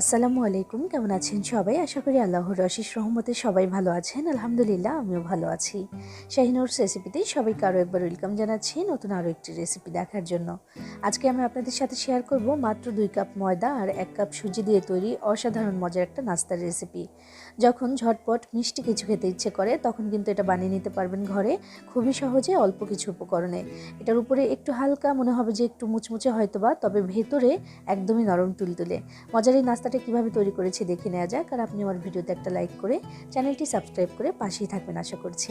আসসালামু আলাইকুম, কেমন আছেন সবাই? আশা করি আল্লাহর অশেষ রহমতে সবাই ভালো আছেন। আলহামদুলিল্লাহ, আমিও ভালো আছি। শাহিনুর রেসিপিতে সবাইকে আরও একবার ওয়েলকাম জানাচ্ছি নতুন আরও একটি রেসিপি দেখার জন্য। আজকে আমি আপনাদের সাথে শেয়ার করব মাত্র দুই কাপ ময়দা আর এক কাপ সুজি দিয়ে তৈরি অসাধারণ মজার একটা নাস্তার রেসিপি যখন ঝটপট মিষ্টি কিছু খেতে ইচ্ছে করে, তখন কিন্তু এটা বানিয়ে নিতে পারবেন ঘরে খুবই সহজে অল্প কিছু উপকরণে। এটার উপরে একটু হালকা, মনে হবে যে একটু মুচমুচে হয়তোবা, তবে ভেতরে একদমই নরম তুলতুলে। মজার এই নাস্তাটা কীভাবে তৈরি করেছি দেখে নেওয়া যাক। আর আপনি আমার ভিডিওতে একটা লাইক করে চ্যানেলটি সাবস্ক্রাইব করে পাশেই থাকবেন আশা করছি।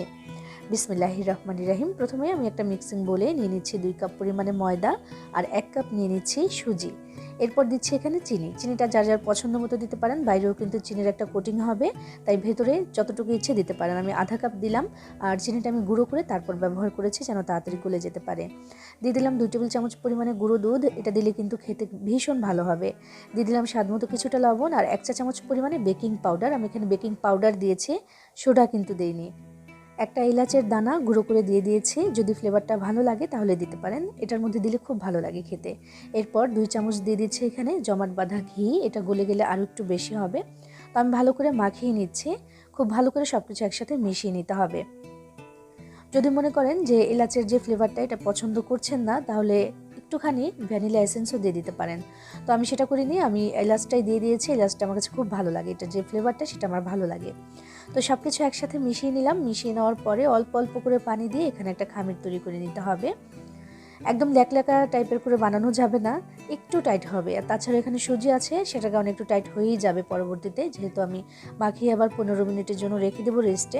বিসমিল্লাহি রহমান রাহিম প্রথমে আমি একটা মিক্সিং বলে নিয়ে নিচ্ছি দুই কাপ পরিমাণে ময়দা আর এক কাপ নিয়ে নিচ্ছি সুজি। এরপর দিচ্ছি এখানে চিনি। চিনিটা যার যার পছন্দ মতো দিতে পারেন, বাইরেও কিন্তু চিনির একটা কোটিং হবে, তাই ভেতরে যতটুকু ইচ্ছে দিতে পারেন। আমি আধা কাপ দিলাম আর চিনিটা আমি গুঁড়ো করে তারপর ব্যবহার করেছি যেন তাড়াতাড়ি গলে যেতে পারে। দিয়ে দিলাম দুই টেবিল চামচ পরিমাণে গুঁড়ো দুধ। এটা দিলে কিন্তু খেতে ভীষণ ভালো হবে। দিয়ে দিলাম স্বাদ মতো কিছুটা লবণ আর এক চা চামচ পরিমাণে বেকিং পাউডার। আমি এখানে বেকিং পাউডার দিয়েছি। সোডা কিন্তু দেইনি। একটা এলাচের দানা গুঁড়ো করে দিয়ে দিয়েছি। যদি ফ্লেভারটা ভালো লাগে তাহলে দিতে পারেন। এটার মধ্যে দিলে খুব ভালো লাগে খেতে। এরপর দুই চামচ দিয়ে দিচ্ছি এখানে জমাট বাঁধা ঘি। এটা গলে গেলে আরও একটু বেশি হবে। তো আমি ভালো করে মাখিয়ে নিচ্ছি। খুব ভালো করে সব কিছু একসাথে মিশিয়ে নিতে হবে। যদি মনে করেন যে এলাচের যে ফ্লেভারটা এটা পছন্দ করছেন না, তাহলে একটুখানি ভ্যানিলা এসেন্সও দিয়ে দিতে পারেন। তো আমি সেটা করিনি। আমি এলাচটাই দিয়ে দিয়েছি। এলাচটা আমার কাছে খুব ভালো লাগে। এটা যে ফ্লেভারটা সেটা আমার ভালো লাগে। তো সব কিছু একসাথে মিশিয়ে নিলাম। মিশিয়ে নেওয়ার পরে অল্প অল্প করে পানি দিয়ে এখানে একটা খামির তৈরি করে নিতে হবে। একদম ল্যাকল্যাকা টাইপের করে বানানো যাবে না, একটু টাইট হবে। আর তাছাড়া এখানে সুজি আছে সেটা কারণে একটু টাইট হয়েই যাবে পরবর্তীতে। যেহেতু আমি মাখিয়ে আবার পনেরো মিনিটের জন্য রেখে দেবো রেস্টে।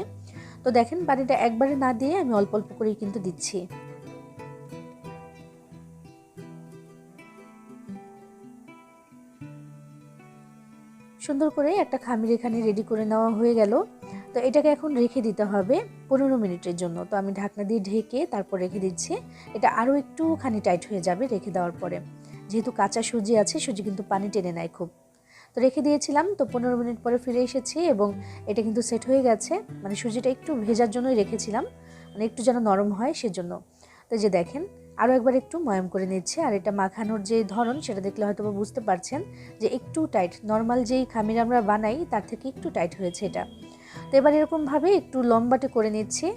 তো দেখেন পানিটা একবারে না দিয়ে আমি অল্প অল্প করেই কিন্তু দিচ্ছি। সুন্দর করে একটা খামির এখানে রেডি করে নেওয়া হয়ে গেল। তো এটাকে এখন রেখে দিতে হবে পনেরো মিনিটের জন্য। তো আমি ঢাকনা দিয়ে ঢেকে তারপর রেখে দিচ্ছি। এটা আরও একটুখানি টাইট হয়ে যাবে রেখে দেওয়ার পরে। যেহেতু কাঁচা সুজি আছে, সুজি কিন্তু পানি টেনে নেয় খুব। তো রেখে দিয়েছিলাম, তো পনেরো মিনিট পরে ফিরে এসেছি এবং এটা কিন্তু সেট হয়ে গেছে। মানে সুজিটা একটু ভেজার জন্যই রেখেছিলাম। মানে একটু যেন নরম হয় সেজন্য। তো যে দেখেন আরও একবার একটু ময়াম করে নিচ্ছে, আর এটা মাখানোর যে ধরন সেটা দেখলে হয়তো বুঝতে পারছেন যে একটু টাইট নর্মাল যেই খামির আমরা বানাই তার থেকে একটু টাইট হয়েছে এটা। তো এবার এরকমভাবে একটু লম্বাটে করে নিচ্ছি।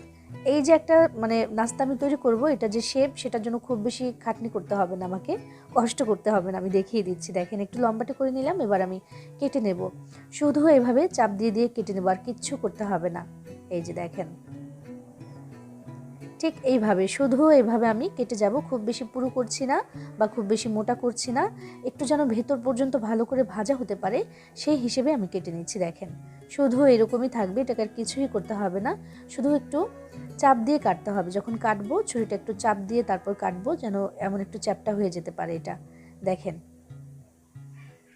এই যে একটা মানে নাস্তা আমি তৈরি করব, এটা যে শেপ সেটার জন্য খুব বেশি খাটনি করতে হবে না আমাকে, কষ্ট করতে হবে না, আমি দেখিয়ে দিচ্ছি। দেখেন একটু লম্বাটে করে নিলাম, এবার আমি কেটে নেব। শুধু এভাবে চাপ দিয়ে দিয়ে কেটে নেব, আর কিচ্ছু করতে হবে না। এই যে দেখেন। ঠিক এইভাবে, শুধু এইভাবে আমি কেটে যাব, খুব বেশি পুরু করছি না বা খুব বেশি মোটা করছি না। একটু যেন ভেতর পর্যন্ত ভালো করে ভাজা হতে পারে, সেই হিসেবে আমি কেটে নিচ্ছি, দেখেন। শুধু এরকমই থাকবে, এটাকে আর কিছুই করতে হবে না। শুধু একটু চাপ দিয়ে কাটতে হবে, যখন কাটবো ছুরিটা একটু চাপ দিয়ে তারপর কাটবো, যেন এমন একটু চ্যাপটা হয়ে যেতে পারে এটা। দেখেন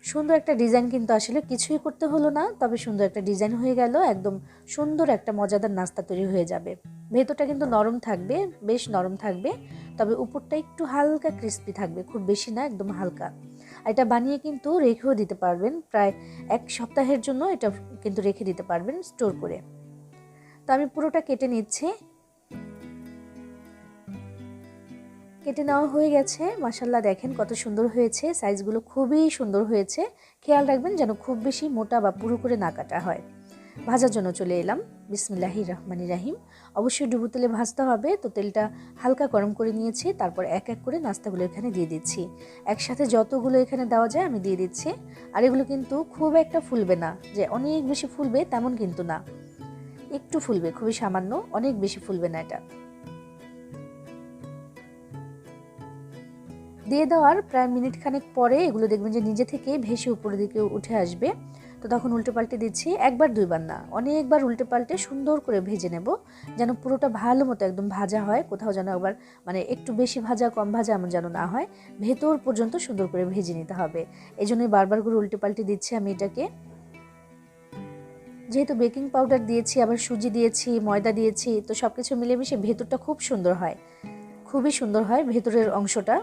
সুন্দর একটা ডিজাইন কিন্তু আসলে কিছুই করতে হলো না, তবে সুন্দর একটা ডিজাইন হয়ে গেল, একদম সুন্দর একটা মজাদার নাস্তা তৈরি হয়ে যাবে। ভেতরটা কিন্তু নরম থাকবে, বেশ নরম থাকবে, তবে উপরটা একটু হালকা ক্রিস্পি থাকবে, খুব বেশি না, একদম হালকা। এটা বানিয়ে কিন্তু রেখেও দিতে পারবেন, প্রায় এক সপ্তাহের জন্য এটা কিন্তু রেখে দিতে পারবেন স্টোর করে। তো আমি পুরোটা কেটে নিচ্ছি। কেটে নেওয়া হয়ে গেছে। মাসাল্লাহ দেখেন কত সুন্দর হয়েছে। সাইজগুলো খুবই সুন্দর হয়েছে। খেয়াল রাখবেন যেন খুব বেশি মোটা বা পুরো করে না কাটা হয়। ভাজার জন্য চলে এলাম। বিসমিল্লাহি রহমানি রাহিম। অবশ্যই ডুবু তেলে ভাজতে হবে। তো তেলটা হালকা গরম করে নিয়েছি। তারপর এক এক করে নাস্তাগুলো এখানে দিয়ে দিচ্ছি। একসাথে যতগুলো এখানে দেওয়া যায় আমি দিয়ে দিচ্ছি। আর এগুলো কিন্তু খুব একটা ফুলবে না। যে অনেক বেশি ফুলবে তেমন কিন্তু না। একটু ফুলবে, খুবই সামান্য। অনেক বেশি ফুলবে না এটা। দিয়ে দেওয়ার প্রায় মিনিট খানেক পরে এগুলো দেখবেন যে নিজে থেকে ভেসে উপরের দিকে উঠে আসবে। তো তখন উল্টে পাল্টে দিচ্ছি, একবার দুইবার না, অনেকবার উল্টে পাল্টে সুন্দর করে ভেজে নেব, যেন পুরোটা ভালো মতো একদম ভাজা হয়, কোথাও যেন আবার মানে একটু বেশি ভাজা, কম ভাজা এমন যেন না হয়, ভেতর পর্যন্ত সুন্দর করে ভেজে নিতে হবে। এই জন্যই বারবার করে উল্টে পাল্টে দিচ্ছি আমি এটাকে। যেহেতু বেকিং পাউডার দিয়েছি, আবার সুজি দিয়েছি, ময়দা দিয়েছি, তো সব কিছু মিলেমিশে ভেতরটা খুব সুন্দর হয়। খুবই সুন্দর হয় ভেতরের অংশটা।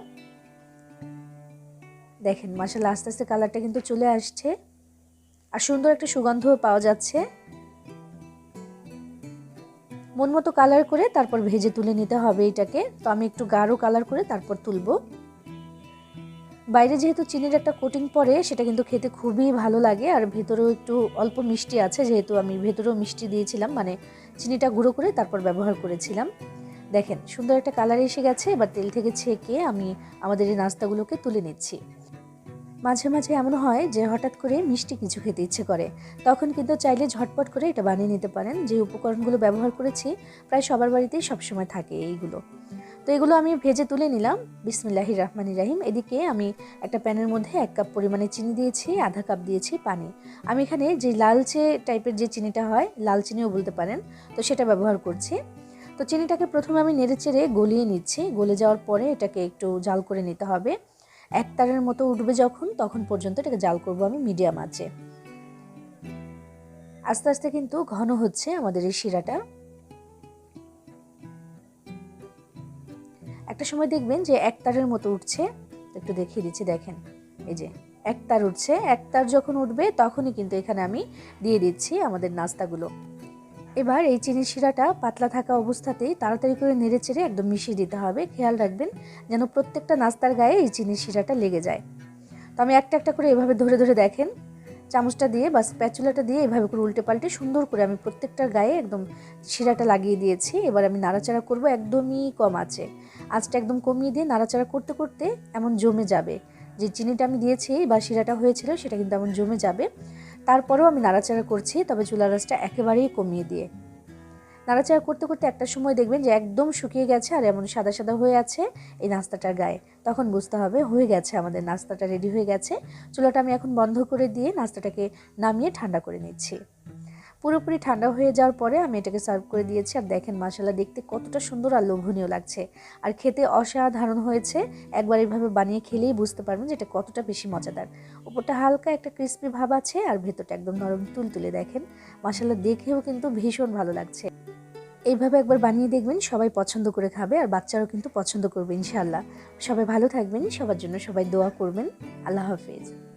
দেখেন মাসাল আস্তে আস্তে কালারটা কিন্তু চলে আসছে। আর সুন্দর একটা সুগন্ধও পাওয়া যাচ্ছে। মন মতো কালার করে তারপর ভেজে তুলে নিতে হবে এটাকে। তো আমি একটু গাঢ় কালার করে তারপর তুলবো। বাইরে যেহেতু চিনির একটা কোটিং পরে সেটা কিন্তু খেতে খুবই ভালো লাগে। আর ভেতরেও একটু অল্প মিষ্টি আছে, যেহেতু আমি ভেতরেও মিষ্টি দিয়েছিলাম মানে চিনিটা গুঁড়ো করে তারপর ব্যবহার করেছিলাম। দেখেন, সুন্দর একটা কালার এসে গেছে, এবার তেল থেকে ছেঁকে আমি আমাদের এই নাস্তাগুলোকে তুলে নিচ্ছি। মাঝে মাঝে এমন হয় যে হঠাৎ করে মিষ্টি কিছু খেতে ইচ্ছে করে। তখন কিন্তু চাইলে ঝটপট করে এটা বানিয়ে নিতে পারেন। যে উপকরণগুলো ব্যবহার করেছি, প্রায় সবার বাড়িতেই সবসময় থাকে এইগুলো। তো এগুলো আমি ভেজে তুলে নিলাম। বিসমিল্লাহির রহমানির রাহিম। এদিকে আমি একটা প্যানের মধ্যে এক কাপ পরিমাণে চিনি দিয়েছি, আধা কাপ দিয়েছি পানি। আমি এখানে যে লালচে টাইপের যে চিনিটা হয়, লাল চিনিও বলতে পারেন, তো সেটা ব্যবহার করছি। তো চিনিটাকে প্রথমে আমি নেড়ে চেড়ে গলিয়ে নিচ্ছি। গলে যাওয়ার পরে এটাকে একটু জাল করে নিতে হবে। এক তারের মতো উঠবে যখন, তখন পর্যন্ত এটাকে জাল করব আমি মিডিয়াম আঁচে। আস্তে আস্তে কিন্তু ঘন হচ্ছে আমাদের এই শিরাটা। একটা সময় দেখবেন যে এক তারের মতো উঠছে। একটু দেখিয়ে দিচ্ছি, দেখেন। এই যে এক তার উঠছে। এক তার যখন উঠবে, তখনই কিন্তু এখানে আমি দিয়ে দিচ্ছি আমাদের নাস্তাগুলো। এবার এই চিনি শিরাটা পাতলা থাকা অবস্থাতেই তাড়াতাড়ি করে নেড়ে চেড়ে একদম মিশিয়ে দিতে হবে। খেয়াল রাখবেন যেন প্রত্যেকটা নাস্তার গায়ে এই চিনি শিরাটা লেগে যায়। তো আমি একটা একটা করে এভাবে ধরে ধরে দেখেন। চামচটা দিয়ে বা স্প্যাচুলাটা দিয়ে এভাবে করে উল্টে পাল্টে সুন্দর করে আমি প্রত্যেকটার গায়ে একদম শিরাটা লাগিয়ে দিয়েছি। এবার আমি নাড়াচাড়া করব একদমই কম আছে আঁচটা একদম কমিয়ে দিয়ে নাড়াচাড়া করতে করতে এমন জমে যাবে। যে চিনিটা আমি দিয়েছি বা শিরাটা হয়েছিল সেটা কিন্তু এমন জমে যাবে। তারপরেও আমি নাড়াচাড়া করছি, তবে চুলার রাসটা একেবারেই কমিয়ে দিয়ে। নাড়াচাড়া করতে করতে একটা সময় দেখবেন যে একদম শুকিয়ে গেছে আর এমন সাদা সাদা হয়ে আছে এই নাস্তাটার গায়ে। তখন বুঝতে হবে হয়ে গেছে, আমাদের নাস্তাটা রেডি হয়ে গেছে। চুলাটা আমি এখন বন্ধ করে দিয়ে নাস্তাটাকে নামিয়ে ঠান্ডা করে নিচ্ছি। পুরোপুরি ঠান্ডা হয়ে যাওয়ার পরে আমি এটাকে সার্ভ করে দিয়েছি আর দেখেন মশালা দেখতে কতটা সুন্দর আর লোভনীয় লাগছে। আর খেতে অসাধারণ হয়েছে, একবার এভাবে বানিয়ে খেলেই বুঝতে পারবেন যে এটা কতটা বেশি মজাদার। উপরটা হালকা একটা ক্রিস্পি ভাব আছে আর ভেতরটা একদম নরম তুলতুলে দেখেন। মশালা দেখেও কিন্তু ভীষণ ভালো লাগছে। এইভাবে একবার বানিয়ে দেখবেন, সবাই পছন্দ করে খাবে আর বাচ্চারাও কিন্তু পছন্দ করবে ইনশাআল্লাহ। সবাই ভালো থাকবেন, সবার জন্য সবাই দোয়া করবেন। আল্লাহ হাফিজ।